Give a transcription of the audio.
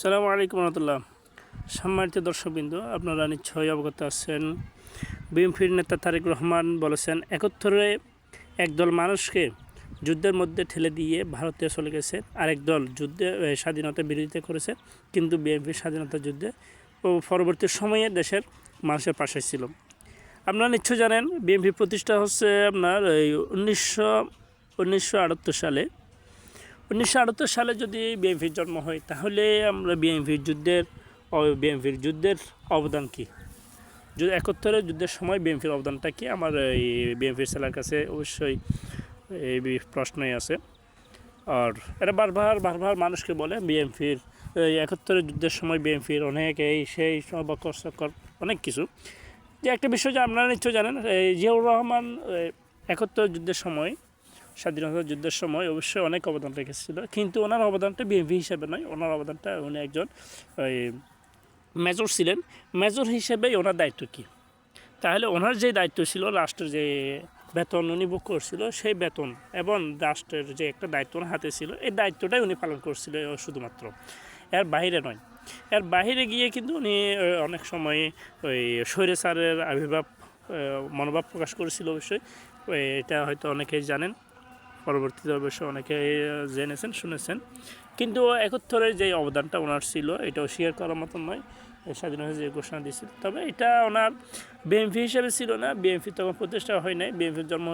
সালামু আলাইকুম রহমতুল্লাহ। সম্মানিত দর্শকবৃন্দ, আপনারা নিশ্চয়ই অবগত আছেন। বিএনপির নেতা তারেক রহমান বলেছেন একত্তরে একদল মানুষকে যুদ্ধের মধ্যে ঠেলে দিয়ে ভারতে চলে গেছে। আরেক দল যুদ্ধে স্বাধীনতা বিরোধিতা করেছে, কিন্তু বিএনপি স্বাধীনতা যুদ্ধে ও পরবর্তী সময়ে দেশের মানুষের পাশে ছিল। আপনারা নিশ্চয় জানেন, বিএনপি প্রতিষ্ঠা হচ্ছে আপনার এই উনিশশো উনিশশো সালে। উনিশশো আটাত্তর সালে যদি বিএনপির জন্ম হয়, তাহলে আমরা বিএনপির যুদ্ধের বিএনপির যুদ্ধের অবদান কী? যুদ্ধ, একাত্তরের যুদ্ধের সময় বিএনপির অবদানটা কি? আমার এই বিএনপির ছেলের কাছে অবশ্যই এই প্রশ্নই আছে। আর এরা বারবার বারবার মানুষকে বলে বিএনপির একাত্তরের যুদ্ধের সময় বিএনপির অনেক এই সেই সব অনেক কিছু। যে একটা বিষয় যে আপনারা নিশ্চয় জানেন জিয়াউর রহমান একাত্তর যুদ্ধের সময় স্বাধীনতা যুদ্ধের সময় অবশ্যই অনেক অবদান রেখেছিল। কিন্তু ওনার অবদানটা বিএনপি হিসেবে নয়, ওনার অবদানটা উনি একজন ওই মেজর ছিলেন। মেজর হিসেবেই ওনার দায়িত্ব কী? তাহলে ওনার যে দায়িত্ব ছিল, রাষ্ট্রের যে বেতন উনি ভোগ করছিল, সেই বেতন এবং রাষ্ট্রের যে একটা দায়িত্ব ওনার হাতে ছিল, এই দায়িত্বটাই উনি পালন করছিল শুধুমাত্র। এর বাইরে নয়। এর বাইরে গিয়ে কিন্তু উনি অনেক সময় ওই স্বৈরাচারের আবির্ভাব মনোভাব প্রকাশ করেছিল অবশ্যই। এটা হয়তো অনেকেই জানেন। পরবর্তীতে অবশ্য অনেকে জেনেছেন, শুনেছেন। কিন্তু একত্তরের যে অবদানটা ওনার ছিল এটা স্বীকার করার মতন নয়। স্বাধীন স্বাধীনতা যে ঘোষণা দিয়েছিল। তবে এটা ওনার বিএমপি হিসেবে ছিল না। বিএমপি তখন প্রতিষ্ঠা হয় নাই। বিএমপির জন্ম